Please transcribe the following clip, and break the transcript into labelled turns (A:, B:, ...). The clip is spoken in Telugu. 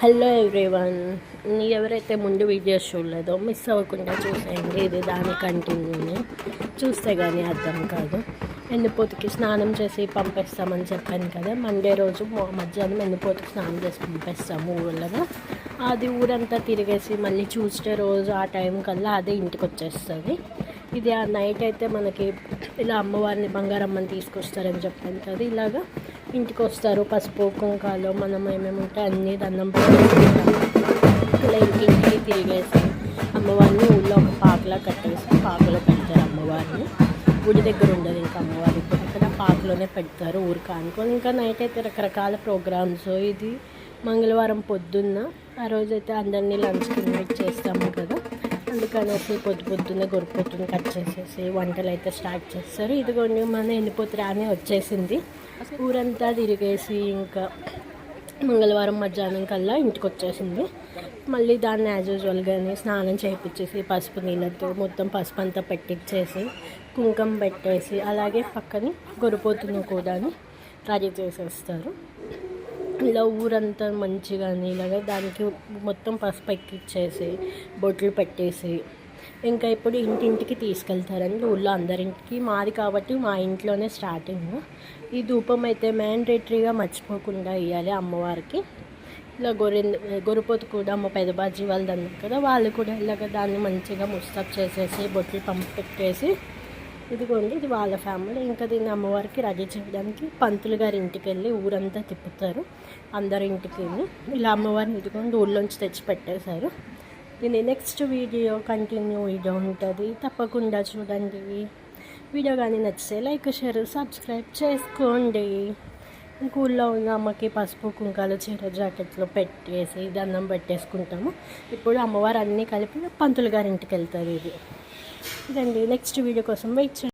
A: హలో ఎవ్రీవన్ ఎవరైతే ముందు వీడియోస్ చూడలేదో మిస్ అవ్వకుండా చూసేయండి. ఇది దాని కంటిన్యూని. చూస్తే కానీ అర్థం కాదు. ఎండిపోతుకి స్నానం చేసి పంపిస్తామని చెప్పాను కదా. మండే రోజు మధ్యాహ్నం ఎండిపోతుకి స్నానం చేసి పంపిస్తాము ఊళ్ళగా. అది ఊరంతా తిరిగేసి మళ్ళీ ట్యూస్డే రోజు ఆ టైం కల్లా అదే ఇంటికి వచ్చేస్తుంది. ఇది ఆ నైట్ అయితే మనకి ఇలా అమ్మవారిని బంగారమ్మని తీసుకొస్తారని చెప్పాను కదా ఇలాగా. ఇంటికి వస్తారు పసుపు కుంకాలు మనం ఏమేమి ఉంటే అన్నీ దండం పెట్టుకుంటాం. ఇలా ఇంటింటికి తిరిగేసి అమ్మవారిని ఊళ్ళో ఒక పాకలా కట్టేసి పాకలో పెడతారు అమ్మవారిని. గుడి దగ్గర ఉండదు ఇంకా అమ్మవారి అక్కడ ఇక్కడ పాకలోనే పెడతారు ఊరికి అనుకొని. ఇంకా నైట్ అయితే రకరకాల ప్రోగ్రామ్స్ ఇది మంగళవారం పొద్దున్న ఆ రోజైతే అందరినీ లంచ్కి ఇన్వైట్ చేసి అనేసి పొద్దు పొద్దున్నే గొరిపోతుని కట్ చేసేసి వంటలు అయితే స్టార్ట్ చేస్తారు. ఇదిగోండి మన ఎండిపోతురానే వచ్చేసింది. ఊరంతా తిరిగేసి ఇంకా మంగళవారం మధ్యాహ్నం కల్లా ఇంటికి వచ్చేసింది. మళ్ళీ దాన్ని యాజ్ యూజువల్గానే స్నానం చేయించేసి పసుపు నీళ్ళతో మొత్తం పసుపు అంతా పెట్టించేసి కుంకుమ పెట్టేసి అలాగే పక్కని గొరిపోతున్న కూడా రెడీ చేసేస్తారు. ఇలా ఊరంతా మంచిగా ఇలాగా దానికి మొత్తం పసుపు ఎక్కిచ్చేసి బొట్లు పెట్టేసి ఇంకా ఇప్పుడు ఇంటింటికి తీసుకెళ్తారండి ఊళ్ళో అందరింటికి మాది కాబట్టి మా ఇంట్లోనే స్టార్టింగ్. ఈ ధూపం అయితే మ్యాండేటరీగా మర్చిపోకుండా ఇవ్వాలి అమ్మవారికి. ఇలా గొర్రె గొర్రెపోతు కూడా మా పెదబాజీ వాళ్ళు అన్నారు కదా వాళ్ళు కూడా ఇలాగ దాన్ని మంచిగా ముస్తప్ చేసేసి బొట్లు పంపు పెట్టేసి ఇదిగోండి ఇది వాళ్ళ ఫ్యామిలీ. ఇంకా దీన్ని అమ్మవారికి రెడీ చేయడానికి పంతులు గారి ఇంటికి వెళ్ళి ఊరంతా తిప్పుతారు. అందరి ఇంటికి వెళ్ళి ఇలా అమ్మవారిని ఇదిగోండి ఊళ్ళోంచి తెచ్చి పెట్టేశారు. దీని నెక్స్ట్ వీడియో కంటిన్యూ వీడియో ఉంటుంది. తప్పకుండా చూడండి. వీడియో కానీ నచ్చితే లైక్ షేర్ సబ్స్క్రైబ్ చేసుకోండి. ఊళ్ళో ఉన్న అమ్మకి పసుపు కుంకాలు చీర జాకెట్లో పెట్టేసి దండం పెట్టేసుకుంటాము. ఇప్పుడు అమ్మవారు అన్నీ కలిపి పంతులు గారి ఇంటికి వెళ్తారు ఇది. ఇదండి నెక్స్ట్ వీడియో కోసం వెయిట్ చేయండి.